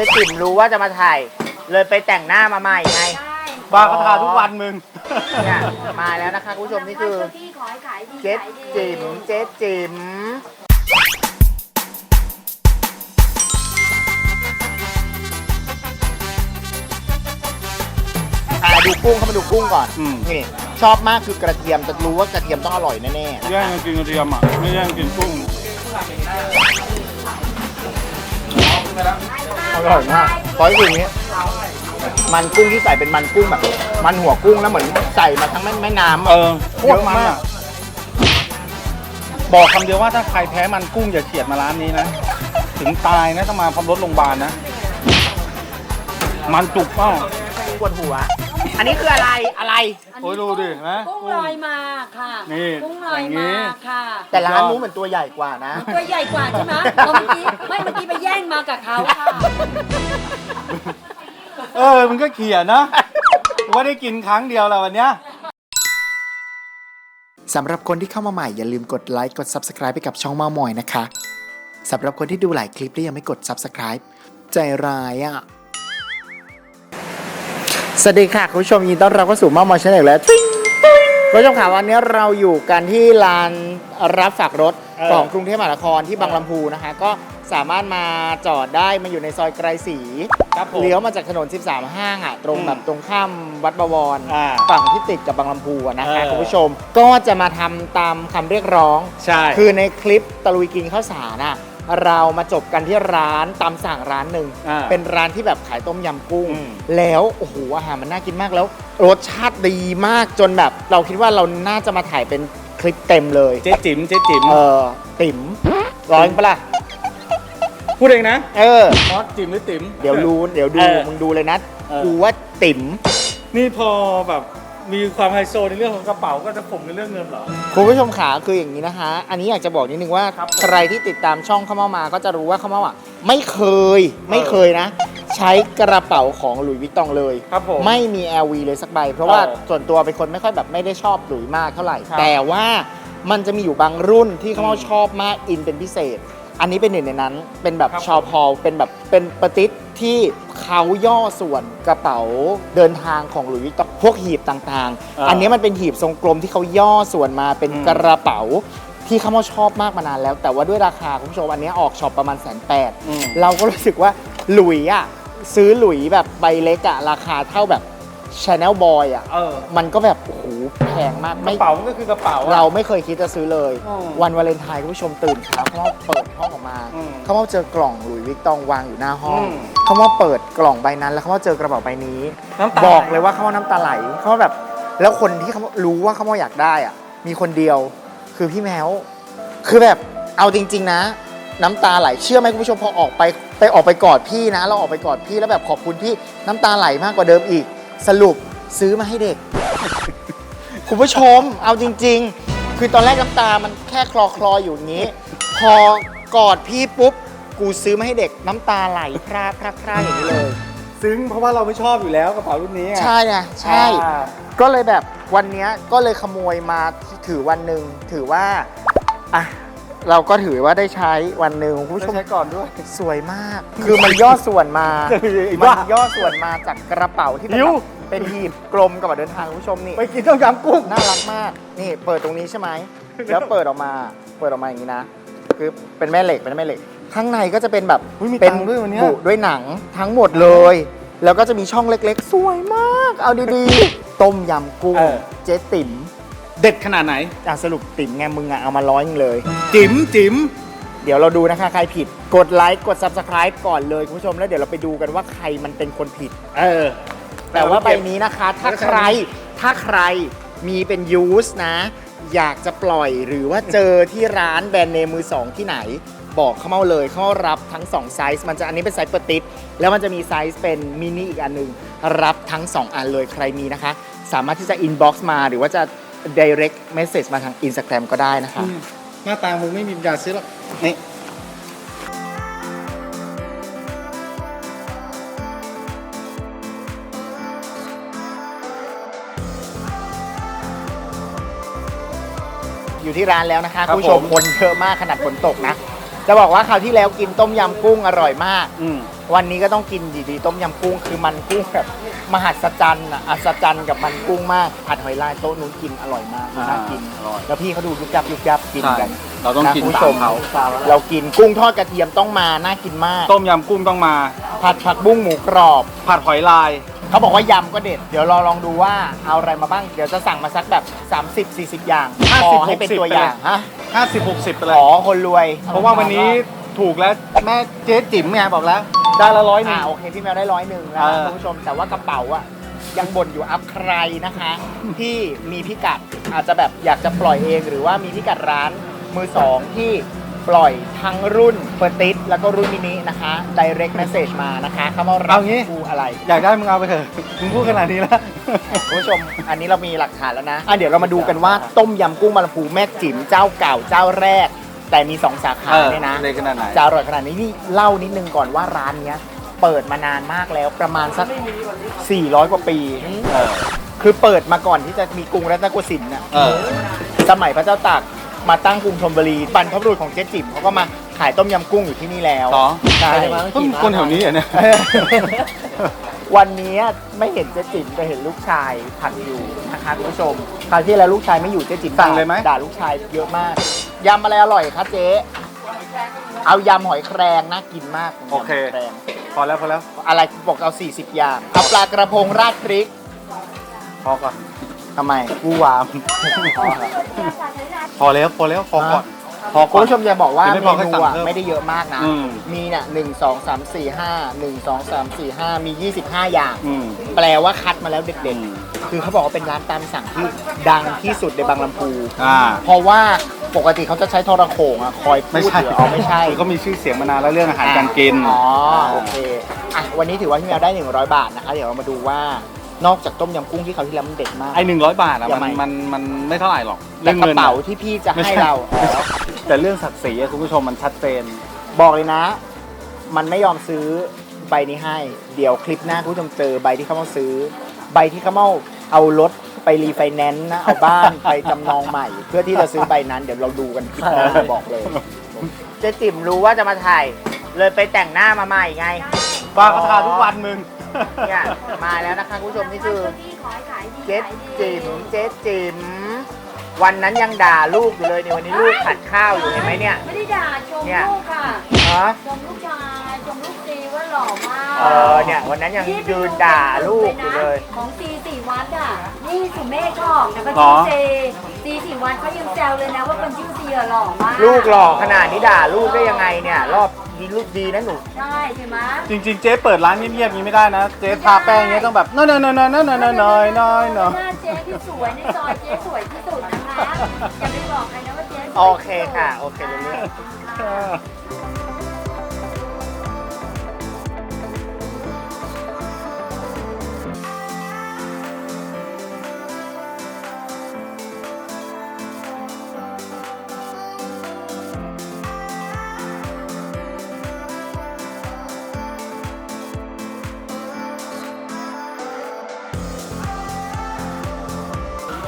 จ๊จิ๋มรู้ว่าจะมาถ่าย เลยไปแต่งหน้ามาใหม่ไงใช่บ้าก็ทาทุกวันมึง เนี่ยมาแล้วนะคะคุณผู้ชมนี่คือเจ้าที่ขอให้ขายดีเจ๊ขายดีจิ๋มเจ๊จิ๋มอะดูกุ้งเข้ามาดูกุ้งก่อนอืม นี่ชอบมากคือกระเทียมจะรู้ว่ากระเทียมต้องอร่อยแน่ๆแย่งกันกินกระเทียมอะ ไม่แย่งกินกุ้ง อร่อยมากซอยคืออย่างนี้ มันกุ้งที่ใส่เป็นมันกุ้งแบบ มันหัวกุ้งแล้วเหมือนใส่มาทั้งแม่แม่น้ำเออะอโคเยตรอะมันมากอะบอกคำเดียวว่าถ้าใครแพ้มันกุ้งอย่าเฉียดมาร้านนี้นะ ถึงตายนะต้องมาพร้อมรถโรงพยาบาลนะ มันจุกเป้าปวดหัว อันนี้คืออะไรอะไร โอ้ยดูดิเห็นไหมกุ้งลอยมาค่ะนี่กุ้งลอยอย่างนี้มาค่ะแต่ร้านนู้นเหมือนตัวใหญ่กว่านะ ตัวใหญ่กว่าใช่ไหมเพราะเมื่อกี้ไม่เมื่อกี้ไปแย่งมากับเขาค่ะเออ มันก็เขียนนะว่าได้กินครั้งเดียวแล้ววันเนี้ย สำหรับคนที่เข้ามาใหม่อย่าลืมกดไลค์กด Subscribe ไปกับช่องเมามอยนะคะ สำหรับคนที่ดูหลายคลิปแล้วยังไม่กด Subscribe ใจร้ายอะ่ะ สวัสดีค่ะ คุณผู้ชมยินดีต้อนรับเข้าสู่มอมอชาแนลแล้วติ๊งติ๊งคุณผู้ชมค่ะวันนี้เราอยู่กันที่ลานรับฝากรถเออ ของกรุงเทพมหานครที่บางลำพูนะคะ ก็สามารถมาจอดได้มันอยู่ในซอยไกรศรีครับผม เลี้ยวมาจากถนน 13 ห้างอะตรงอืมแบบตรงข้ามวัดบวรอ่าฝั่งที่ติดกับบางลำพูอะนะคะเออ คุณผู้ชมก็จะมาทำตามคำเรียกร้อง ใช่ คือในคลิปตะลุยกินข้าวสารน่ะเรามาจบกันที่ร้านตามสั่งร้านหนึ่ง อ่าเป็นร้านที่แบบขายต้มยำกุ้ง อืม แล้วโอ้โหอาหารมันน่ากินมากแล้ว รสชาติดีมากจนแบบ เราคิดว่าเราน่าจะมาถ่ายเป็นคลิปเต็มเลยเจ๊จิ๋มเจ๊จิ๋มเออติ๋มร้อยปะล่ะพูดเองนะเออมอสจิ๋มหรือติ๋ม เดี๋ยวรู้เดี๋ยวดูเออมึงดูเลยนะเออ กูว่าติ๋มนี่พอแบบ มีความไฮโซในเรื่องของกระเป๋าก็จะผมในเรื่องเงินเหรอ คุณผู้ชมขาคืออย่างนี้นะคะ อันนี้อยากจะบอกนิดนึงว่า ครับใครที่ติดตามช่องข้าวเมามาก็จะรู้ว่าข้าวเมาอะไม่เคยไม่เคยนะ ใช้กระเป๋าของหลุยส์วิตตองเลย ครับผมไม่มี LV เลยสักใบ เพราะว่าเออส่วนตัวเป็นคนไม่ค่อยแบบไม่ได้ชอบหลุยมากเท่าไหร่ ครับแต่ว่ามันจะมีอยู่บางรุ่นที่เขาอืมชอบมากอินเป็นพิเศษ อันนี้เป็นหนึ่งในนั้น เป็นแบบครับชอพอลเป็นแบบเป็นปฏิษที่เขาย่อส่วนกระเป๋าเดินทางของหลุยส์วิตตองพวกหีบต่างๆ อันนี้มันเป็นหีบทรงกลมที่เขาย่อส่วนมาเป็นอืมกระเป๋าที่เขามาชอบมากมานานแล้ว แต่ว่าด้วยราคาคุณผู้ชมอันนี้ออกช็อปประมาณแสนแปดอืมเราก็รู้สึกว่าหลุยอะซื้อหลุยแบบใบเล็กอะราคาเท่าแบบ ชาแนลบอยอะเออ มันก็แบบ โอ้โห แพงมากกไม่ ระเป๋ามันก็คือกระเป๋าอะ เราไม่เคยคิดจะซื้อเลย อืมวันวาเลนไทน์คุณผู้ชมตื่นเช้าเขาว่าเปิดห้องออกมาอืมเขาว่าเจอกล่องหลุยวิกตองวางอยู่หน้าห้องอืมเขาว่าเปิดกล่องใบนั้น แล้วเขาว่าเจอกระเป๋าใบนี้น้ำตาบอกเลยว่าเขาว่าน้ำตาไหลเขาว่าแบบแล้วคนที่เขารู้ว่าเขาว่าอยากได้อะมีคนเดียวคือพี่แมวคือแบบเอาจริง ๆ นะ น้ำตาไหลเชื่อไหมคุณผู้ชมพอออกไปไปออกไปกอดพี่นะ เราออกไปกอดพี่แล้วแบบขอบคุณพี่น้ำตาไหลมากกว่าเดิมอีก สรุปซื้อมาให้เด็ก คุณผู้ชมเอาจริง ๆ คือตอนแรกน้ำตามันแค่คลอคลอๆอยู่อย่างนี้ พอกอดพี่ปุ๊บ กูซื้อมาให้เด็กน้ำตาไหลพรากพรากพรากอย่างนี้เลย ซึ้งเพราะว่าเราไม่ชอบอยู่แล้วกระเป๋ารุ่นนี้ไงใช่ไงใช่ อ่าก็เลยแบบวันเนี้ยก็เลยขโมยมาถือวันหนึ่งถือว่า อะ เราก็ถือว่าได้ใช้วันหนึ่งคุณผู้ชต้องมใช้ก่อนด้วย สวยมาก คือมันย่อส่วนมาไอ้มับ้านย่อส่วนมาจากกระเป๋าที่เป็นหิวแบบเป็นหีบกลมกับเดินทางคุณผู้ชมนี่ ไปกินต้มยำกุ้ง น่ารักมาก นี่เปิดตรงนี้ใช่ไหม แล้วเปิดออกมา เปิดออกมาอย่างนี้นะ คือเป็นแม่เหล็ก เป็นแม่เหล็ก ข้างในก็จะเป็นแบบ อุ๊ยมีเป็นตังค์ด้วยวันเนี้ย บุด้วยหนังทั้งหมดเลย แล้วก็จะมีช่องเล็กๆ สวยมาก เอาดีๆ ต้มยำกุ้ง เออ เจ๊ติ๋ม เด็ดขนาดไหน อะสรุปติ๋มไงมึงอะเอามาร้อยหนึ่งเลย จิ๋มจิ๋มเดี๋ยวเราดูนะคะใครผิดกดไลค์กด subscribe ก่อนเลยคุณผู้ชมแล้วเดี๋ยวเราไปดูกันว่าใครมันเป็นคนผิด เออ แต่ว่าใบนี้นะคะ ถ้าใครถ้าใครมีเป็นยูสนะ อยากจะปล่อยหรือว่าเจอที่ร้านแบรนด์เนมมือสองที่ไหน บอกเขามาเลยเขารับทั้ง2ไซส์มันจะอันนี้เป็นไซส์เปอร์ติสแล้วมันจะมีไซส์เป็นมินิอีกอันหนึงรับทั้ง 2 อันเลยใครมีนะคะ สามารถที่จะ inbox มาหรือว่าจะ direct message มาทาง Instagram ก็ได้นะคะ หน้าตามึงไม่มีปัญญาซื้อหรอกนี่อยู่ที่ร้านแล้วนะคะคุณผู้ชมคนเยอะมากขนาดฝนตกนะ จะบอกว่าคราวที่แล้วกินต้มยำกุ้งอร่อยมาก อืม วันนี้ก็ต้องกินดีๆต้มยำกุ้งคือมันกุ้งแบบมหัศจรรย์อะอัศจรรย์กับมันกุ้งมากผัดหอยลายโต๊ะนู้นกินอร่อยมากน่ากิน อร่อย แล้วพี่เขาดูยุบยับยุบยับกินกันเราต้องกินคุณตาผู้ชมมเขา เรากินกุ้งทอดกระเทียมต้องมาน่ากินมากต้มยำกุ้งต้องมา ผัดผักบุ้งหมูกรอบ ผัดหอยลาย เขาบอกว่ายำก็เด็ด เดี๋ยวเราลองดูว่าเอาอะไรมาบ้าง เดี๋ยวจะสั่งมาสักแบบ 30 40 อย่าง50พอให้เป็น60 ตัวอย่างฮะ50 60ไปเลขยอคนรวยเพราะว่าวันนี้ถูกแล้วแม่เจ๊จิ๋มไงบอกแล้ว ได้ละร้อยหนึ่อ่างโอเคพี่แมวได้ร้อยหนึ่งนะเออ คุณผู้ชมแต่ว่ากระเป๋าอะยังบ่นอยู่อัพใครนะคะ ที่มีพิกัดอาจจะแบบอยากจะปล่อยเอง หรือว่ามีพิกัดร้านมือสองที่ปล่อยทั้งรุ่นเฟอร์ติสแล้วก็รุ่นมินินะคะ direct message มานะคะเข้ามารับเอางี้ กูอะไร อยากได้มึงเอาไปเถอะมึงพูดขนาดนี้แล้ว คุณผู้ชม อันนี้เรามีหลักฐานแล้วนะอะเดี๋ยวเรามาดูกันว่าต้มยำกุ้งบางลำพูแม่จิ๋มเจ้าเก่าเจ้าแรก แต่มีสองสาขาเออเนี่ยนะเลยขนาดไหนจะอร่อยขนาดนี้นี่เล่านิดนึงก่อนว่าร้านเนี้ยเปิดมานานมากแล้วประมาณสัก 400 กว่าปี เออ คือเปิดมาก่อนที่จะมีกรุงรัตนโกสินทร์น่ะเออ สมัยพระเจ้าตากมาตั้งกรุงธนบุรีบรรพบุรุษของเจ๊จิ๋มเขาก็มาขายต้มยำกุ้งอยู่ที่นี่แล้วเหรอ ใช่ เพิ่งคนแถวนี้เหรอเนี่ย วันนี้ไม่เห็นเจ๊จิ๋มแต่เห็นลูกชายผัดอยู่นะคะคุณผู้ชมคราวที่แล้วลูกชายไม่อยู่เจ๊จิ๋มสั่งเลยไหม ด่าลูกชายเยอะมากยำอะไรอร่อยคะเจ๊เอายำหอยแครงน่ากินมากโอเค ยำหยแรงพอแล้วพอแล้วอะไรบอกเอา 40 อย่างเอาปลากระพงราดพริกพอก่อนทำไมกูวาม พอแล้วพอแล้วพอก่อน พอคุก่ณอน ผู้ชมจะบอกว่าเดี๋เมยวไม่พอนูค่อยสั่งอะเพิ่มไม่ได้เยอะมากนะ อืม มีเนี่ยหนึ่งสองสามสี่ห้าหนึ่งสองสามสี่ห้ามียี่สิบห้าอย่าง อืม แปลว่าคัดมาแล้วเด็ดอืม ๆ คือเขาบอกว่าเป็นร้านตามสั่งที่ดังที่สุดในบางลำพู อ่า เพราะว่าปกติเขาจะใช้โทรโขงอะคอยพูไม่ดใช่หรือเอาไม่ใช่คือเขามีชื่อเสียงมานานแล้วเรื่องอาหารการกิน อ๋อ โอเค อะ วันนี้ถือว่าพี่แมวได้ 100 บาทนะคะ เดี๋ยวเรามาดูว่า นอกจากต้มยำกุ้งที่เขาวที่แล้วมันเด็ดมาก ไอ้หนึ่งร้อยบาทอะอย่ามันไม่มันมันไม่เท่าไหร่หรอกแต่กระอะเป๋าที่พี่จะไม่ให้ใช่เราไม่ใช่แต่เรื่องศักดิ์ศรีอะคุณผู้ชมมันชัดเจน บอกเลยนะ มันไม่ยอมซื้อใบนี้ให้ เดี๋ยวคลิปหน้าคุณผู้ชมเจอใบที่เขามาซื้อ ใบที่เขามาเอารถไปรีไฟแนนซ์นะเอาบ้าน ไปจำนองใหม่ เพื่อที่จะซื้อใบนั้นเดี๋ยวเราดูกันคลิปหน้าบอกเลยเจ๊จิ๋มรู้ว่าจะมาถ่าย เลยไปแต่งหน้ามาใหม่ไงป้าก็ทาทุกวันมึง เนี่ยมาแล้วนะคะคุณผู้ชมนี่คือเจ๊จิ๋มเจ๊จิ๋มวันนั้นยังด่าลูกอยู่เลยเนี่ยวันนี้ลูกผัดข้าวอยู่เห็นไหมเนี่ย ไม่ได้ด่าชมเนี่ยลูกค่ะฮะชมลูกชายชมลูกซีว่าหล่อมากเออเนี่ยวันนั้นยังยืนด่าลูกอยู่เลย ของซีสี่วัดอะนี่สุเมฆของแต่ก็หรชื่ออซีซีสี่วัดเขายังแซวเลยนะว่าคนชื่อซีอะหล่อมาก ลูกหล่อขนาดนี้ด่าลูกได้ยังไงเนี่ย รอบ ดีลูกดีนะหนู ได้ใช่ไหมจริงๆ เจ๊เปิดร้านเงียบๆนี้ไม่ได้นะ เจ๊ทาแป้งเงี้ยต้องแบบน้อยๆๆๆๆๆๆๆหน้าเจ๊ที่สวยในซอยเจ๊สวยที่สุดนะคะอย่าไปบอกใครนะว่าเจ๊สวยที่สุดโอเคค่ะโอเครู้เรื่อง ค่ะ ๆ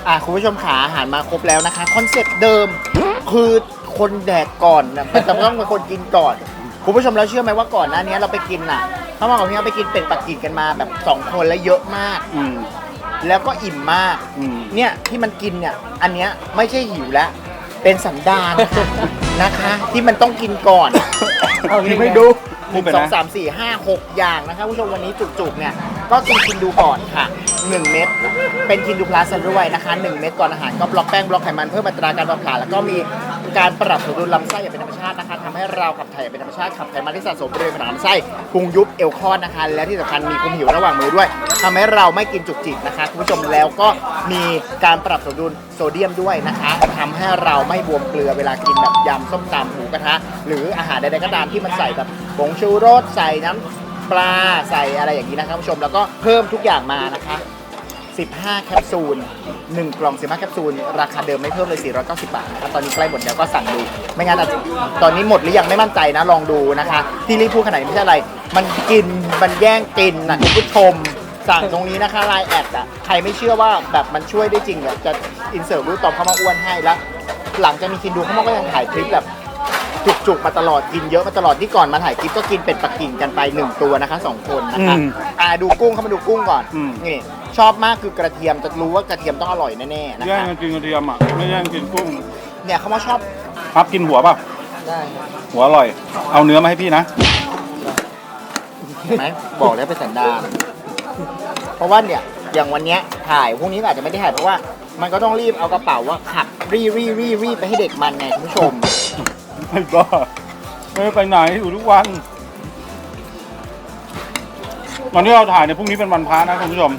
อะคุณผู้ชมขาอาหารมาครบแล้วนะคะ คอนเซ็ปต์เดิมคือคนแดกก่อนนะมันจะต้องเป็นคนกินก่อน คุณผู้ชมแล้วเชื่อไหมว่าก่อนหน้านี้เราไปกินน่ะเขาบอกกับพี่เราไปกินเป็ดปักกิ่งกันมาแบบสองคนแล้วเยอะมาก อืม แล้วก็อิ่มมาก อืม เนี่ยที่มันกินเนี่ย อันเนี้ยไม่ใช่หิวแล้ว เป็นสันดานค่ะ นะคะ ที่มันต้องกินก่อน เอาจริงไม่ดูหพูดนึ่งไปนะ สองสามสี่ห้าหกอย่างนะคะผู้ชมวันนี้จุกๆเนี่ยก็กินกินดูก่อนค่ะ 1 เม็ดเป็นคินดูพลัสด้วยนะคะ 1 เม็ดก่อนอาหารก็บล็อกแป้งบล็อกไขมันเพิ่มอัตราการเผาผลาญแล้วก็มีการปรับสมดุลลำไส้อย่างเป็นธรรมชาตินะคะทำให้เราขับถ่ายอย่างเป็นธรรมชาติขับไขมันที่สะสมบริเวณผนังลำไส้พุงยุบเอวคลอดนะคะ และที่สำคัญมีคุมหิวระหว่างมือด้วยทำให้เราไม่กินจุกจิกนะคะคุณผู้ชมแล้วก็มีการปรับสมดุลโซเดียมด้วยนะคะทำให้เราไม่บวมเกลือเวลากินแบบยำส้มตำหมูกระทะ หรืออาหารใดๆก็ตามที่มันใส่แบบผงชูรสใส่น้ำปลาใส่อะไรอย่างนี้นะครับผู้ชมแล้วก็เพิ่มทุกอย่างมานะคะ 15 แคปซูล 1 กล่อง 15 แคปซูล ราคาเดิมไม่เพิ่มเลย 490 บาทนะครับ ตอนนี้ใกล้หมดแล้วก็สั่งดู ไม่งั้นอาจจะตอนนี้หมดหรือยังไม่มั่นใจนะ ลองดูนะคะ ที่รีบพูดขนาดนี้ไม่ใช่อะไร มันกิน มันแย่งกินนะคุณผู้ชม สั่งตรงนี้นะคะไลน์แอดอะใครไม่เชื่อว่าแบบมันช่วยได้จริงเนี่ยจะอินเสิร์ตรูปตอมเข้ามาอ้วนให้แล้ว หลังจากมีคินดูเข้ามาก็ยังถ่ายคลิปแบบจุกๆมาตลอดกินเยอะมาตลอดที่ก่อนมาถ่ายคลิปก็กินเป็ดปักกิ่งกันไปหนึ่งตัวนะคะสองคนนะคะอืมอ่าดูกุ้งเข้ามาดูกุ้งก่อนอืม นี่ชอบมากคือกระเทียมจะรู้ว่ากระเทียมต้องอร่อยแน่ๆนะแย่งคะกันกินกระเทียมอะไม่แย่งกินกุ้งเนี่ยเขามาชอบครับกินหัวป่ะได้หัวอร่อย เอาเนื้อมาให้พี่นะเห็นไหมบอกแล้วเป็นสันดานเพราะว่าเนี่ยอย่างวันเนี้ยถ่ายพวกนี้อาจจะไม่ได้ถ่ายเพราะว่า มันก็ต้องรีบเอากระเป๋าว่าขับรีรีรีรีไปให้เด็กมันไงคุณผู้ชม ไม่บ้าไม่ได้ไปไหนอยู่ทุกวัน วันที่เราถ่ายเนี่ยพรุ่งนี้เป็นวันพระนะคุณผู้ชม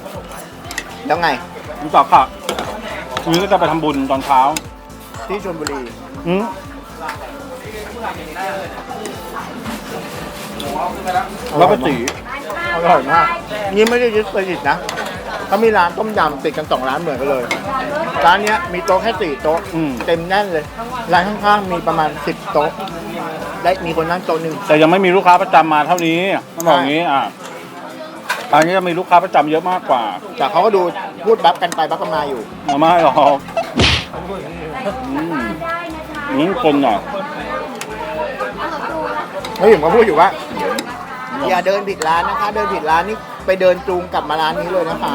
แล้วไงรู้จักค่ะพรุ่งนี้ก็จะไปทำบุญตอนเช้าที่ชลบุรีอืมแล้วก็จีอร่อยมากนี่ไม่ได้ยึดเครดิตนะ เขามีร้านต้มยำติดกันสองร้านเหมือนกันเลย ร้านเนี้ยมีโต๊ะแค่สี่โต๊ะอืม เต็มแน่นเลย ร้านข้างๆมีประมาณสิบโต๊ะและมีคนนั่งโต๊ะหนึ่ง แต่ยังไม่มีลูกค้าประจำมาเท่านี้ต้องบอกอย่างนี้อะอันนี้จะมีลูกค้าประจำเยอะมากกว่าแต่เขาก็ดูพูดบัฟกันไปบัฟกันมาอยู่ไม่หรอกอืมได้นะคะอืมคนหน่อยไม่ถึงมาพูดอยู่ว่าอย่าเดินผิดร้านนะคะ เดินผิดร้านนี่ ไปเดินจูงกลับมาร้านนี้เลยนะคะ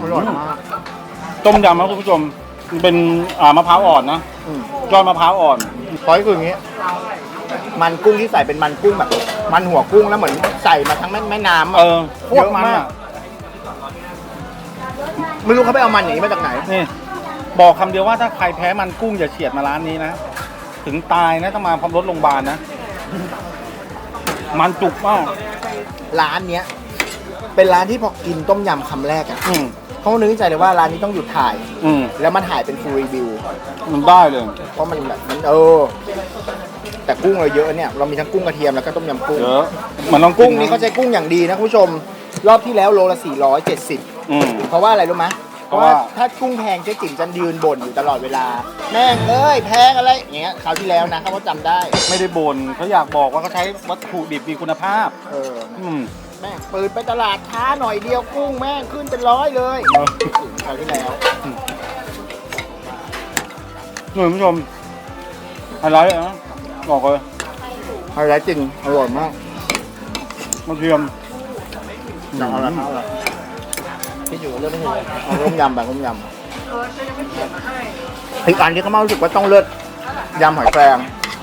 อร่อยมาก ต้มยำนะคุณผู้ชมมันเป็นอ่ามะพร้าวอ่อนนะอืม ยอดมะพร้าวอ่อน พอยคืออย่างนี้ มันกุ้งที่ใส่เป็นมันกุ้งแบบ มันหัวกุ้งแล้วเหมือนใส่มาทั้งแม่แม่น้ำเออะอโคเยตรอะมันมากอะไม่รู้เขาไปเอามันอย่างนี้มาจากไหน นี่ บอกคำเดียวว่าถ้าใครแพ้มันกุ้งอย่าเฉียดมาร้านนี้นะ ถึงตายนะต้องมาพร้อมรถโรงพยาบาลนะ มันจุกมาก ร้านเนี้ย เป็นร้านที่พอกินต้มยำคำแรกอะอืมเขานึกในใจเลยว่าร้านนี้ต้องหยุดถ่าย อืมแล้วมันถ่ายเป็นฟูลรีวิว มันได้เลย เพราะมันแบบมันเออ แต่กุ้งเราเยอะเนี่ย เรามีทั้งกุ้งกระเทียมแล้วก็ต้มยำกุ้ง เยอะมันต้องกุ้งะนี่เขาใช้กุ้งอย่างดีนะคุณผู้ชม รอบที่แล้วโลละ 470 อืมเพราะว่าอะไรรู้ไหมเพ เพราะราะว่าว่าถ้ากุ้งแพงเจ๊จิ๋มจะยืนบ่นอยู่ตลอดเวลา แม่งเอ้ยแพงอะไรอย่างเงี้ยคราวที่แล้วนะเขาก็จำได้ไม่ได้บ่นเขาอยากบอกว่าเขาใช้วัตถุดิบมีคุณภาพ เอออืม แม่งเปิดไปตลาดช้าหน่อยเดียวกุ้งแม่งขึ้นเป็นร้อยเลยคราวที่แล้วนี่คุณผู้ชมอะไรนะบอกเลยไฮไลท์จริงอร่อยมากมะเทียมจังอะไรครับอะไร พี่อยู่เรื่องไม่ถึงเอาต้มยำแบบต้มยำอีกอันที่เขามารู้สึกว่าต้องเลิศยำหอยแครง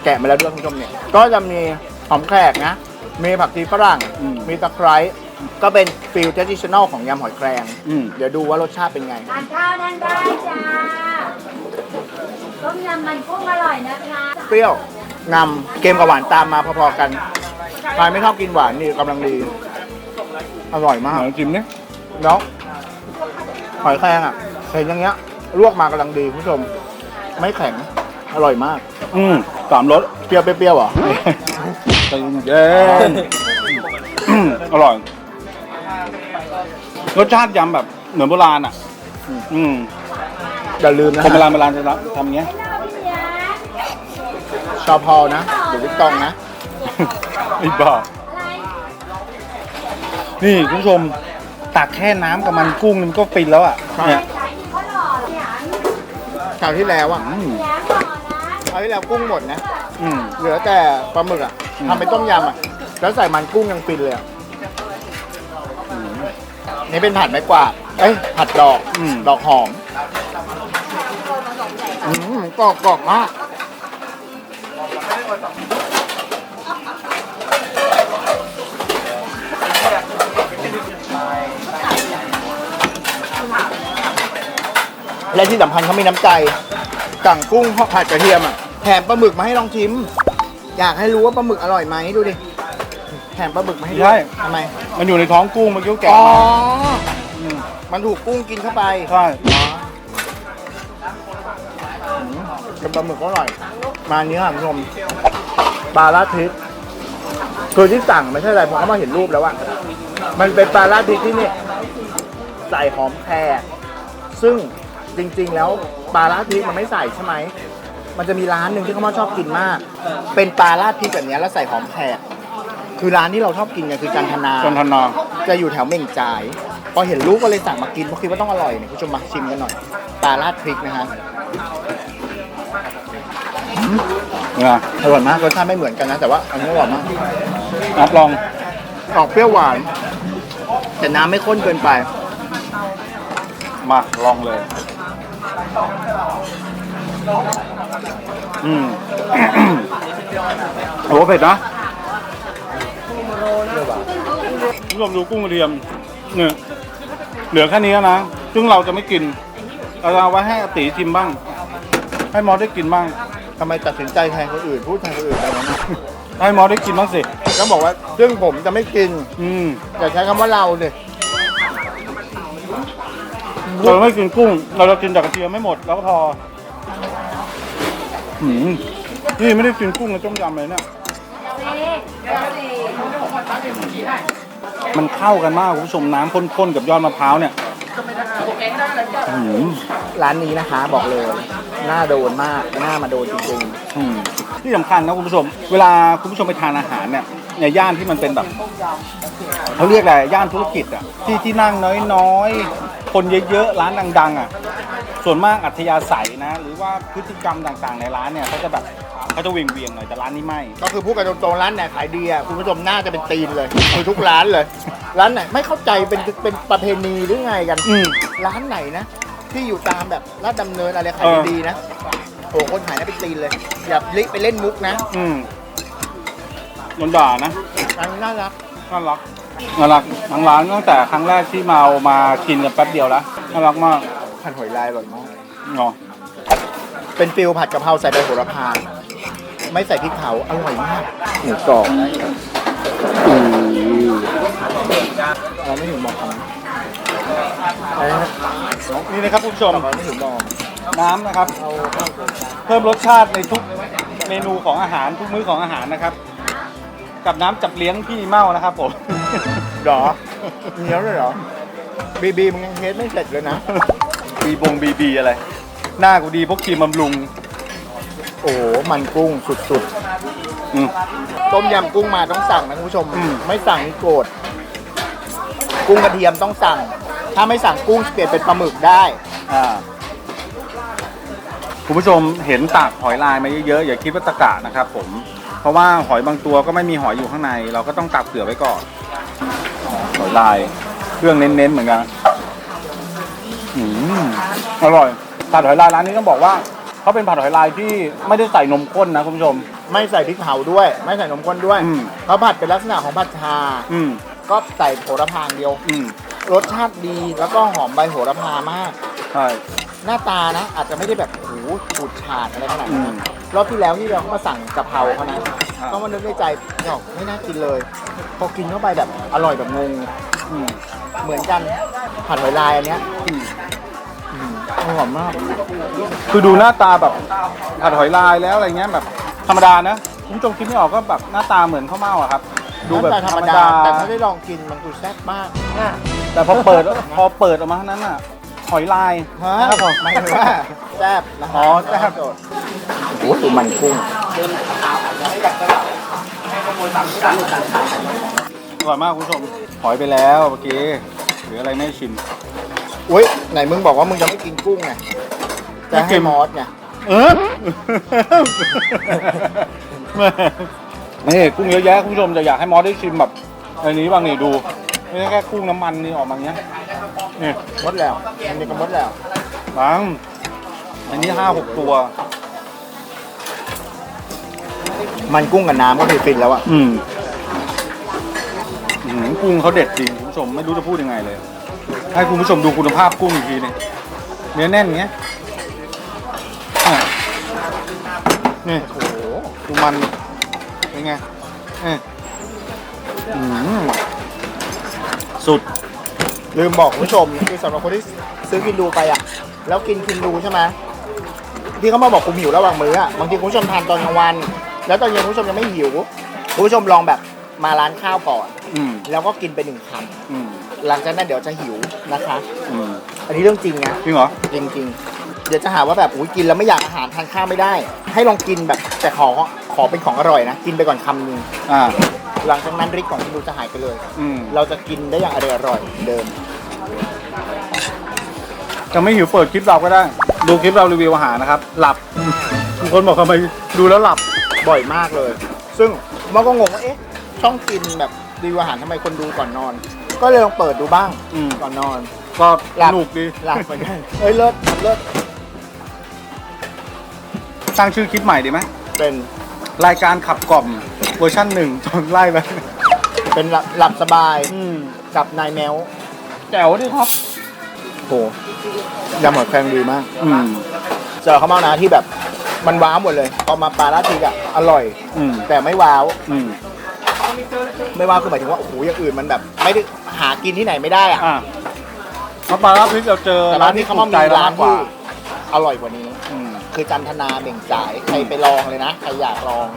แกะมาแล้วด้วยคุณผู้ชมเนี่ย ก็จะมีหอมแขกนะ มีผักชีฝรั่งอืมมีตะไคร้ก็เป็นฟิลเทดิชแนลของยำหอยแครงอืมเดี๋ยวดูว่ารสชาติเป็นไงทานข้าวนั่นได้จ้าต้มยำมันกุ้งอร่อยนะคะเปรี้ยวงำเค็มกับหวานตามมาพอๆกันใครไม่ชอบกินหวานนี่กำลังดี อร่อยมากไหนจิ้มเนี่ยแล้ว หอยแครงอะเห็นอย่างเงี้ย ลวกมากำลังดีคุณผู้ชม ไม่แข็ง อร่อยมาก อืมสามรสเปรี้ยวเปรี้ยวๆเหรอใจเย็นอืมอร่อย รสชาติยำแบบเหมือนโบราณอะ อืมอย่าลืมนะคนโบราณโบราณจะทำอย่างเงี้ยชอพอนะหรือวิกตองนะไอ้บ้านี่คุณผู้ชม ตักแค่น้ำกับมันกุ้งนี่มันก็ฟินแล้วอะใช่ เนี่ยคราวที่แล้วอะอืมคราวที่แล้วกุ้งหมดนะ อืม เหลือแต่ปลาหมึกอะอืม ทำเป็นต้มยำอะ แล้วใส่มันกุ้งยังฟินเลยอะนี่เป็นผัดไม้กวาดเอ้ย ผัดดอกอืม ดอกหอมอืมกรอบกรอบมาก และที่สำคัญเขามีน้ำใจกั่งกุ้งผัดกระเทียมอะแถมปลาหมึกมาให้ลองชิม อยากให้รู้ว่าปลาหมึกอร่อยไหมดูดิแถมปลาหมึกมาให้ด้วยทำไมมันอยู่ในท้องกุ้งเมื่อกี้แกะอ๋อมามันถูกกุ้งกินเข้าไปใช่กับปลาหมึกก็อร่อย มาเนี้ค่ะคุณผู้ชมปลาลาดพริกคือที่สั่งไม่ใช่อะไรเพราะเขามาเห็นรูปแล้วอะมันเป็นปลาลาดพริกที่นี่ใส่หอมแครซึ่ง จริง ๆ แล้วปลาลาดพริกมันไม่ใส่ใช่ไหม มันจะมีร้านหนึ่งที่เขามาชอบกินมาก เป็นปลาลาดพริกแบบเนี้ยแล้วใส่หอมแขก คือร้านที่เราชอบกินกันคือจันทนา จนทันนาจะอยู่แถวเม่งจ่าย พอเห็นรูปก็เลยสั่งมากินเพราะคิดว่าต้องอร่อยเนี่ยคุณผู้ชมมาชิมกันหน่อย ปลาราดพริกนะฮะอืเนี่ยอร่อยมากรสชาติไม่เหมือนกันนะ แต่ว่าอันนี้อร่อยมากนับลองออกเปรี้ยวหวาน แต่น้ำไม่ข้นเกินไป มาลองเลย อืมโอ้เผ็ดนะคุณผู้ชมดูกุ้งกระเทียมเนี่ยเหลือแค่นี้แล้วนะ ซึ่งเราจะไม่กิน เราจะเอาไว้ให้อาตีชิมบ้าง ให้มอสได้กินบ้าง ทำไมตัดสินใจแทนคนอื่น พูดแทนคนอื่นไปนั้นนะให้มอสได้กินบ้างสิต้องบอกว่าซึ่งผมจะไม่กินอืม อย่าใช้คำว่าเราเลย เราไม่กินกุ้ง เราจะกินแต่กระเทียมไม่หมดแล้วก็พออืมนี่ไม่ได้กินกุ้งในต้มยำเลยเนี่ย มันเข้ากันมากคุณผู้ชมน้ำข้นๆกับยอดมะพร้าวเนี่ยอืมร้านนี้นะคะบอกเลยน่าโดนมากน่ามาโดนจริงอืมที่สำคัญนะคุณผู้ชม เวลาคุณผู้ชมไปทานอาหารเนี่ยในย่านที่มันเป็นแบบเขาเรียกอะไรย่านธุรกิจอะที่ที่นั่งน้อยๆ คนเยอะๆ ร้านดังๆอะส่วนมากอัธยาศัยนะ หรือว่าพฤติกรรมต่างๆ ในร้านเนี่ยเขาจะแบบเขาจะเวียงๆหน่อยแต่ร้านนี้ไม่ๆก็คือพูดกันตรงๆร้านไหนขายดีอะคุณผู้ชมน่าจะเป็นตีนเลยคือทุกร้านเลย ร้านไหนไม่เข้าใจเป็นเป็นประเพณีหรือไงกันอืมร้านไหนนะ ที่อยู่ตามแบบลาดดำเนินอะไรขายเออ ดีๆนะโอ้คนขายน่าเป็นตีนเลย อย่าลิไปเล่นมุกนะอืมโดนด่านะอันนี้น่ารักน่ารัก น่ารักทั้งร้านตั้งแต่ครั้งแรกที่มาเอามากินกันแป๊บเดียวแล้วน่ารักมากผัดหอยลายอร่อยมากเนาะเป็นฟิลผัดกะเพราใส่ใบโหระพา ไม่ใส่พริกเผาอร่อยมากหมูกรอบอือเราไม่ถึงบอกคำอะไรนะนี่นะครับคุณผู้ชมเราไม่ถึงบอกน้ำนะครับเอาเพิ่มรสชาติในทุกเมนูของอาหารทุกมื้อของอาหารนะครับ กับน้ำจับเลี้ยงพี่เมานะครับผม หรอมีแล้วเลยเหรอบีบีมันยังเทสไม่เสร็จเลยนะ บีบงบีบีอะไร หน้ากูดีพวกครีมบำรุงโอ้โหมันกุ้งสุดอืม ๆ ต้มยำกุ้งมาต้องสั่งนะคุณผู้ชม อืม ไม่สั่งนี่โกรธกุ้งกระเทียมต้องสั่ง ถ้าไม่สั่งกุ้งเปลี่ยนเป็นปลาหมึกได้ อ่าคุณผู้ชมเห็นตากหอยลายมาเยอะๆอย่าคิดว่าตะกะนะครับผมเพ ราะว่าหอยบางตัวก็ไม่มีหอยอยู่ข้างใน เราก็ต้องตักเผื่อไว้ก่อนหอยลาย เครื่องเน้นๆเหมือนกันอืมอร่อยผัดหอยลายร้านนี้ต้องบอกว่าเขาเป็นผัดหอยลายที่ไม่ได้ใส่นมข้นนะคุณผู้ชม ไม่ใส่พริกเผาด้วย ไม่ใส่นมข้นด้วยอืม เขาผัดเป็นลักษณะของผัดชา อืมก็ใส่โหระพาอย่างเดียว อืมรสชาติดีแล้วก็หอมใบโหระพามาก ใช่ หน้าตานะ อาจจะไม่ได้แบบโอ้โหฉูดฉาดอะไรขนาดอืนั้นมรอบที่แล้วที่เราก็มาสั่งกะเพราเขานะอ่าก็มานึกในใจบอกไม่น่ากินเลยพอกินเข้าไปแบบอร่อยแบบงงอืมเหมือนกันผัดหอยลายอันเนี้ยอืมอืมอร่อยมาก คือดูหน้าตาแบบผัดหอยลายแล้วอะไรเงี้ยแบบธรรมดานะคุณผู้ชมคิดไม่ออกก็แบบหน้าตาเหมือนข้าวเม่าอะครับ ดูแบบหน้าตาธรรมดา แต่ถ้าได้ลองกินมันคือแซ่บมาก แต่พอเปิดพอเปิดออกมาเท่านั้นอะ หอยลายฮะครับผมหมายถึงว่าแซ่บนะอ๋อแซ่บโอ้โหดูมันกุ้งอร่อยมากคุณผู้ชมหอยไปแล้วเมื่อกี้เหลืออะไรไม่ชิม อุ้ยไหนมึงบอกว่ามึงจะไม่กินกุ้งไงจะไม่กิให้นมอสไงเออนี่กุ้งเยอะแยะคุณผู้ชมจะอยากให้มอสได้ชิมแบบอันนี้บ้างนี่ดู ไม่ใช่แค่กุ้งน้ำมันนี่ออกมาอย่างเงี้ยนี่มดแล้วอันนี้ก็มดแล้วฟังอันนี้ห้าหกตัว มันกุ้งกับน้ำก็คือฟินแล้วอะอืมอืมกุ้งเขาเด็ดจริงคุณผู้ชมไม่รู้จะพูดยังไงเลย ให้คุณผู้ชมดูคุณภาพกุ้งอีกทีหนึงเนื้อแน่นอย่างเงี้ยอะนี่โอ้โหดูมันเป็นไงเอ้ยอืม สุด ลืมบอกคุณผู้ชมคือสำหรับคนที่ซื้อกินดูไปอะแล้วกินกินดูใช่ไหมที่เขามาบอกคุณหิวระหว่างมื้ออะบางทีคุณผู้ชมทานตอนกลางวัน แล้วตอนเย็นคุณผู้ชมยังไม่หิวคุณผู้ชมลองแบบมาร้านข้าวก่อน อืมแล้วก็กินไปหนึ่งคอืมำหลังจากนั้นเดี๋ยวจะหิวนะคะ อืมอันนี้เรื่องจริงนะ จริงเหรอ จริงๆ เดี๋ยวจะหาว่าแบบอุ้ยกินแล้วไม่อยากอาหารทานข้าวไม่ได้ ให้ลองกินแบบแต่ขอขอเป็นของอร่อยนะ กินไปก่อนคำหนึงอ่า หลังจากนั้นฤทธิ์ของคุณดูจะหายไปเลย อืมเราจะกินได้อย่างอร่อยอร่อยๆเดิม จะไม่หิวเปิดคลิปเราก็ได้ ดูคลิปเรารีวิวอาหารนะครับ หลับมีคนบอกทำไมดูแล้วหลับ บ่อยมากเลย ซึ่งมันก็งงว่า เอ๊ะ ช่องกินแบบรีวิวอาหารทำไมคนดูก่อนนอน ก็เลยลองเปิดดูบ้างอืม ก่อนนอน ก็หลับ สนุกดี หลับเหมือนกันเฮ้ยเลิศเลิศตั้งชื่อคลิปใหม่ดีไหมเป็นรายการขับกล่อม เวอร์ชั่นหนึ่งจนไล่ไปเป็นหลับหลับสบายอืมกับนายแมวแจ๋วดิครับโหยำหอยแครงดีมาก อืมเจอเขามากนะที่แบบมันว้าวหมดเลยพอมาปลาลาทิกอะอร่อย อืมแต่ไม่ว้าว อืมไม่ว้าวคือหมายถึงว่าโอ้โหอย่างอื่นมันแบบ ไม่ได้หากินที่ไหนไม่ได้อะอะเพราะปลาลาพริกเราเจอแต่ร้าร้านนที่นี้เขาเขามามาใจมีเราร้านมากกว่าที่อร่อยกว่านี้ อืมคือจันทนาเบ่งจ่ายใครไปลองเลยนะใครอยากลอง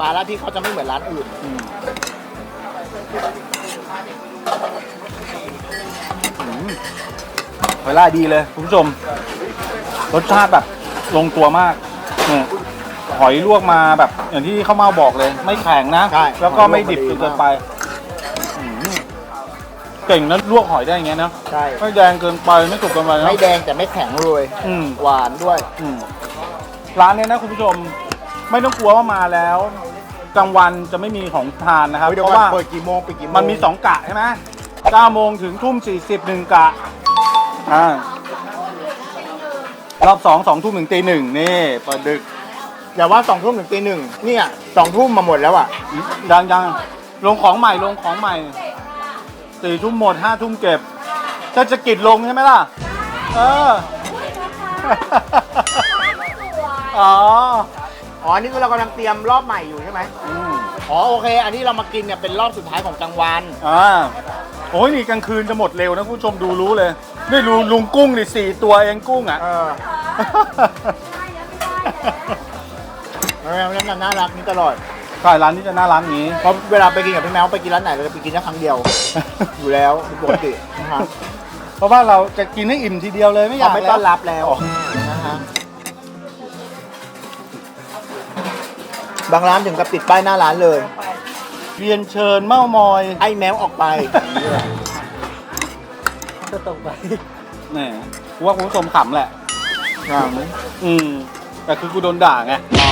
ปลาลาที่เขาจะไม่เหมือนร้านอื่นอืมอืมเวลาดีเลยคุณผู้ชม รสชาติแบบลงตัวมากเนี่ยหอยลวกมาแบบ อย่างที่ข้าวเมาบอกเลย ไม่แข็งนะ ใช่แล้วก็ไม่ดิบหอยลจวกนมาดี เกินไปอืมเก่งนะลวกหอยได้อย่างเงี้ยนะใช่ ไม่แดงเกินไปไม่สุกเกินไปนะไม่แดงแต่ไม่แข็งเลย อืม หวานด้วย อืมร้านเนี้ยนะคุณผู้ชม ไม่ต้องกลัวว่ามาแล้ว กลางวันจะไม่มีของทานนะครับเดี๋ยเพวราะก่อนว่าเปิดกี่โมงปิดกี่โมงมันมีสองกะใช่ไหมเก้าโมงถึงทุ่มสี่สิบหนึ่งกะอ่ารอบสองสองทุ่มถึงตีหนึ่งนี่ เปิดดึกอย่าว่าสองทุ่มถึงตีหนึ่งเนี่ยสองทุ่มมาหมดแล้วอะยังยังลงของใหม่ลงของใหม่สี่ทุ่มหมดห้าทุ่มเก็บถ้าจะกิจลงใช่ไหมล่ะ เออ อ๋อ อ๋ออันนี้คือเรากำลังเตรียมรอบใหม่อยู่ใช่ไหมอืมอ๋อโอเค อันนี้เรามากินเนี่ยเป็นรอบสุดท้ายของกลางวันอ่าโอ้ยนี่กลางคืนจะหมดเร็วนะคุณผู้ชมดูรู้เลย นี่ลุงลุงกุ้งดิสี่ตัวเองกุ้งอะ เออแล้วนั่นน่ารักนี่ตลอดใช่ร้านนี้จะน่ารักอย่างนี้ เพราะเวลาไปกินกับพี่แมวไปกินร้านไหนเราจะไปกินแค่ครั้งเดียว อยู่แล้วปกตินะฮะเพราะว่าเราจะกินให้อิ่มทีเดียวเลยไม่อยากเขาไม่แล้วต้อนรับแล้วนะฮะ บางร้านถึงกับติดป้ายหน้าร้านเลย เรียนเชิญเม่ามอยไอ้แมวออกไปแหมกูว่าคุณผู้ชมขำแหละ อ่าอืม แต่คือกูโดนด่าไง อ๋อ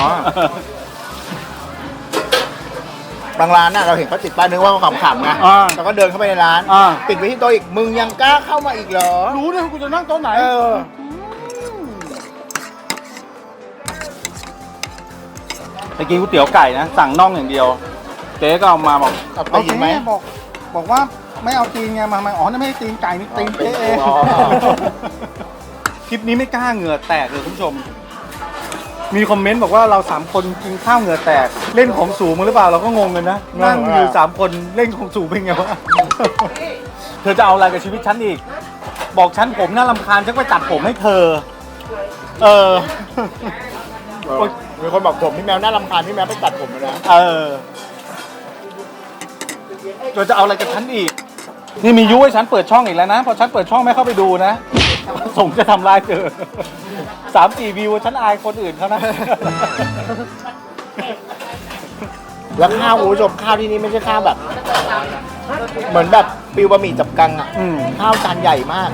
บางร้านน่ะเราเห็นเขาติดป้ายนึกว่าเขาขำๆไงอ่าเราก็เดินเข้าไปในร้าน อ่าปิดไว้ที่โต๊ะอีก มึงยังกล้าเข้ามาอีกเหรอ รู้เลยกูจะนั่งโต๊ะไหน เออ ไปกินก๋วยเตี๋ยวไก่นะสั่งน่องอย่างเดียวเจ๊ก็เอามาบอกเอาไปกินไหมเจ๊บอก บอกว่าไม่เอาตีนไงมาทำไมอ๋อนี่ไม่ใช่ตีนไก่นี่ตีนเจ๊เองอ๋อ คลิปนี้ไม่กล้าเหงื่อแตกเลยคุณผู้ชม มีคอมเมนต์บอกว่าเราสามคนกินข้าวเหงื่อแตก เล่นของสูงมาหรือเปล่าเราก็งงเลยนะนั่งอยู่สามคนเล่นของสูงเป็นไงวะ เธอจะเอาอะไรกับชีวิตฉันอีก บอกฉันผมน่ารำคาญฉันไปตัดผมให้เธอ เออเออ มีคนบอกผมพี่แมวน่ารำคาญพี่แมวไปตัดผมเลยนะเออเธอจะเอาอะไรกับฉันอีก นี่มียุให้ฉันเปิดช่องอีกแล้วนะ พอฉันเปิดช่องไม่เข้าไปดูนะ สงจะทำลายเธอสามสี่วิวฉันอายคนอื่นเขานะ แล้วข้าวคุณผู้ชมข้าวที่นี่ไม่ใช่ข้าวแบบ เหมือนแบบปิวบะหมี่จับกังอะอืม ข้าวจานใหญ่มาก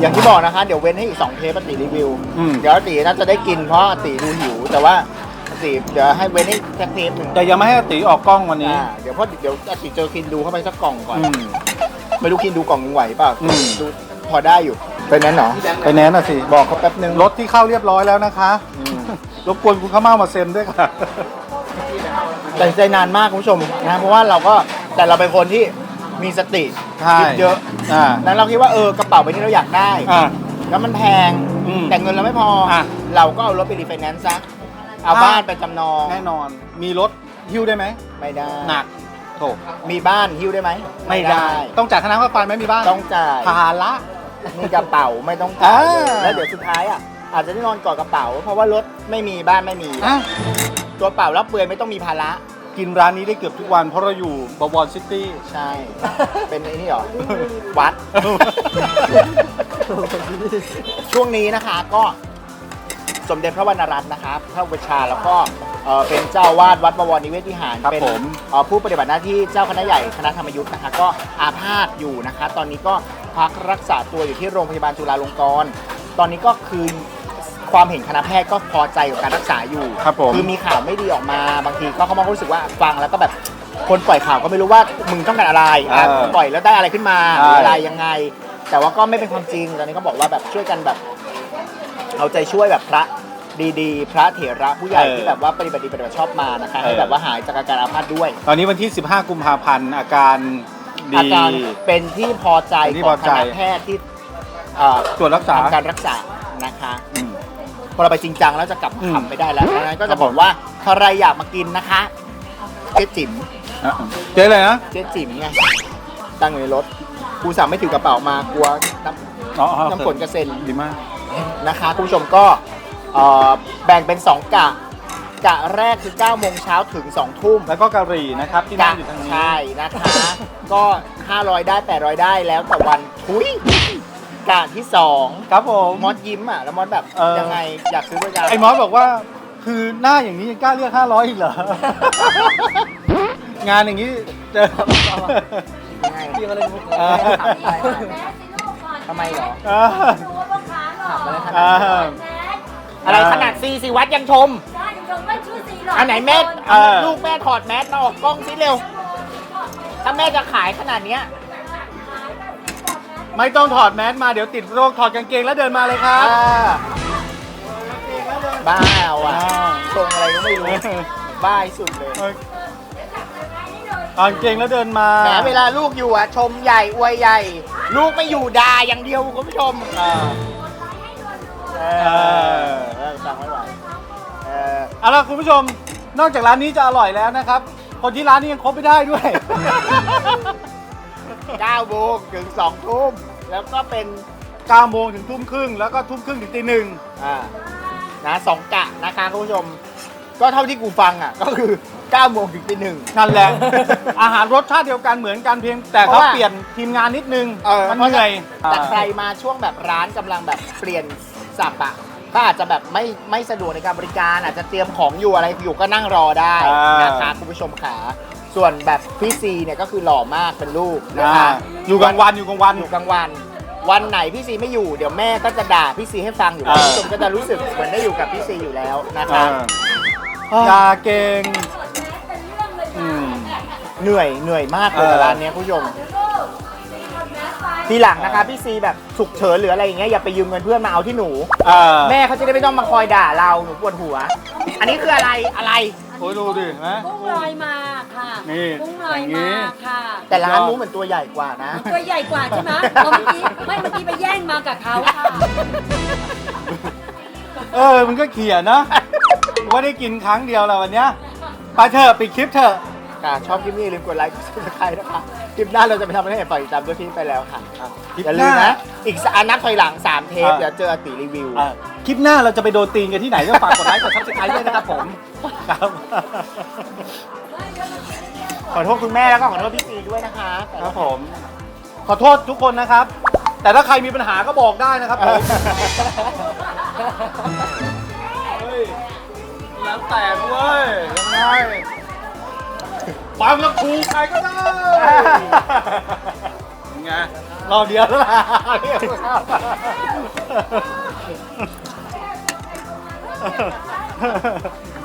อย่างที่บอกนะคะ เดี๋ยวเว้นให้อีกสองเทปปฏิรีวิว อืม เดี๋ยวอาติน่าจะได้กินเพราะอาติดูหิว แต่ว่าอาติเดี๋ยวให้เว้นให้สักเทปหนึ่งแต่ยังไม่ให้อาติออกกล้องวันนี้ อ่าเดี๋ยวเพราะเดี๋ยวอาติเจอคินดูเข้าไปสักกล่องก่อน อืม ไม่รู้คินดูกล่องไหวเปล่าอืม ดูพอได้อยู่เป็นนั้นเหรอไปแนนน่ะสิ บอกเขาแป๊บนึงรถที่เข้าเรียบร้อยแล้วนะคะ อืมรบกวนคุณข้าวเมามาเซ็นด้วยค่ะตัดสินใจนานมากคุณผู้ชมนะเพราะว่าเราก็แต่เราเป็นคนที่ มีสติใช่คิดเยอะอ่านั้นเราคิดว่าเออกระเป๋าใบนี้เราอยากได้ อ่าแล้วมันแพงอืมแต่เงินเราไม่พออะ เราก็เอารถไปรีไฟแนนซ์ซะเอาอ่าบ้านไปจำนองแน่นอนมีรถหิ้วได้ไหมไม่ได้หนักโถมีบ้านหิ้วได้ไหมไม่ได้ ต้องจ่ายค่าน้ำค่าไฟไหมมีบ้านต้องจ่าย ภาระ นี่กระเป๋าไม่ต้องจ่ายเลยอ่า แล้วเดี๋ยวสุดท้ายอะอาจจะได้นอนกอดกระเป๋า เพราะว่ารถไม่มีบ้านไม่มี อะ ตัวเปล่าแล้วเปลือยไม่ต้องมีภาระ กินร้านนี้ได้เกือบทุกวันเพราะเราอยู่บวรซิตี้ ใช่ เป็นไอ้นี่เหรอ วัด ช่วงนี้นะคะก็สมเด็จพระวรรณรัตน์นะคะพระอุปชฌาย์แล้วก็เอ่อเป็นเจ้าวาดวัดบวรนิเวศวิหารครับเป็นผมเอ่อผู้ปฏิบัติหน้าที่เจ้าคณะใหญ่คณะธรรมยุทธ์นะคะ ก็อาพาธอยู่นะคะ ตอนนี้ก็พักรักษาตัวอยู่ที่โรงพยาบาลจุฬาลงกรณ์ตอนนี้ก็คือ คความเห็นคณะแพทย์ก็พอใจกับการรักษาอยู่ครับผมคือมีข่าวไม่ดีออกมาบางทีก็เขามารู้สึกว่าฟังแล้วก็แบบคนปล่อยข่าวก็ไม่รู้ว่ามึงต้องการอะไรอะเออปล่อยแล้วได้อะไรขึ้นมาหใช่รืออะไรยังไง แต่ว่าก็ไม่เป็นความจริงตอนนี้ก็บอกว่าแบบช่วยกันแบบ เอาใจช่วยแบบพระดีๆ พระเถระผู้ใหญ่ที่แบบว่าปฏิบัติดีปฏิบัติชอบมานะคะให้แบบว่าหายจากอาการอาพาธด้วย ตอนนี้วันที่ 15 กุมภาพันธ์อาการดี อาการเป็นที่พอใจเป็นที่ขพอองคใจ ณะแพทย์ที่เอ่อ ตรวจรักษา ทำการรักษานะคะ อืม พอเราไปจริงจังแล้วจะกลับอืมขำไม่ได้แล้วดังนั้นก็ครัจะบผมบอกว่าใครอยากมากินนะคะ เจ๊จิ๋มอะเจ๊เลยนะเจ๊จิ๋มไงตั้งอยู่ในรถกูสั่งไม่ถือกระเป๋ามากลัวน้ำอ๋อน้ำฝนกระเซ็น ดีมาก นะคะคุณผู้ชมก็เอ่อแบ่งเป็น 2 กะ กะแรกคือ9โมงเช้าถึง 2 ทุ่มแล้วก็กะหรี่นะครับที่นั่กะงอยู่ทางนี้ ใช่นะคะ ก็ 500 ได้ 800 ได้แล้วแต่วันทุย กะที่2ครับผม มอสยิ้มอะแล้วมอสแบบเออ ยังไงอยากซื้อบริการไอ้มอสบอกว่าคือหน้าอย่างนี้ยังกล้าเรียก500 อีกเหรอ งานอย่างนี้เจอ ยังไงเดี๋ยวอะไรมุกเออทำไมเหรอ เออดูว่าลูกค้าหรอเอออะไรขนาดซีซีวัดยังชมใช่ยังไม่ชื่อสีหรอกอันไหนแม่เออ ลูกแม่ถอดแมสมาออกกล้องสิเร็ว ถ้าแม่จะขายขนาดเนี้ย ไม่ต้องถอดแมสมาเดี๋ยวติดโรคถอดกางเกงแล้วเดินมาเลยครับอ่าบ้าว่ะอ่าทรงอะไรก็ไม่รู้บ้าที่สุดเลยเออถอดกางเกงแล้วเดินมาแหมเวลาลูกอยู่อะชมใหญ่อวยใหญ่ ลูกไม่อยู่ด่าอย่างเดียวคุณผู้ชมอ่าเอเออเออฟังไม่ไหวเออเอาล่ะคุณผู้ชมนอกจากร้านนี้จะอร่อยแล้วนะครับ คนที่ร้านนี้ยังคบไม่ได้ด้วย 9โมงถึง2ทุ่มแล้วก็เป็น9โมงถึงทุ่มครึ่งแล้วก็ทุ่มครึ่งถึงตีหนึ่งอ่านะสองกะนะคะคุณผู้ชม ก็เท่าที่กูฟังอะก็คือ9โมงถึงตีหนึ่ง นั่นแหละ อาหารรสชาติเดียวกันเหมือนกันเพียงแต่เพเขาราะว่า เปลี่ยนทีมงานนิดนึง เออมันเหนื่อยแต่ใครมาช่วงแบบร้านกำลังแบบเปลี่ยนสับอะก็อาจจะแบบไม่ไม่สะดวกในการบริการอาจจะเตรียมของอยู่อะไรอยู่ก็นั่งรอได้อ่านนะคะคุณผู้ชมขา ส่วนแบบพี่ซีเนี่ยก็คือหล่อมากเป็นลูกนะอ่าคะอยู่กลางวันอยู่กลางวัน อยู่กลางวัน วันไหนพี่ซีไม่อยู่เดี๋ยวแม่ก็จะด่าพี่ซีให้ฟังอยู่แล้วเออคุณผู้ชมก็จะรู้สึกเหมือนได้อยู่กับพี่ซีอยู่แล้วนะเอคะออยาเก่งอืม เหนื่อยเหนื่อยมากเลยเออกับร้านเนี้ยคุณผู้ชมทีหลังนะคะพี่ซีแบบฉุกเฉินหรืออะไรอย่างเงี้ยอย่าไปยืมเงินเพื่อนมาเอาที่หนู เออแม่เขาจะได้ไม่ต้องมาคอยด่าเราหนูปวดหัว อันนี้คืออะไรอะไร โอ้ยดูดินะกุ้งลอยมาค่ะนี่กุ้งลอยอย่างนี้ มาค่ะ แต่ร้านนู้นเหมือนตัวใหญ่กว่านะ ตัวใหญ่กว่าใช่ไหมเพราะเมื่อกี้ไม่เมื่อกี้ไปแย่งมากับเขาค่ะเออ มันก็เขียนนะ ว่าได้กินครั้งเดียวแล้ววันเนี้ยไปเถอะปิดคลิปเถอะ ค่ะ ชอบคลิปนี้อย่าลืมกดไลค์กดซับสไครต์นะคะ คลิปหน้าเราจะไปทำอะไรให้ฝากติดตามด้วยที่ไปแล้วค่ะอะคลิปอย่าหลืมน้านะ อีกสอันนับถอยหลัง 3 เทปอะ เดี๋ยวเจออาติรีวิว อะคลิปหน้าเราจะไปโดนตีนกันที่ไหนก็ฝากกดไลค์กดซับสไครต์ด้วยนะครับผมครับขอโทษคุณแม่แล้วก็ขอโทษพี่ซีด้วยนะคะครับผม ขอโทษทุกคนนะครับ แต่ถ้าใครมีปัญหาก็บอกได้นะครับผมเฮ้ยน้ำแตกเว้ยยังไง ฟังแล้วครูใครก็ได้ยังไงรอบเดียวแล้วล่ะเรียบร้อย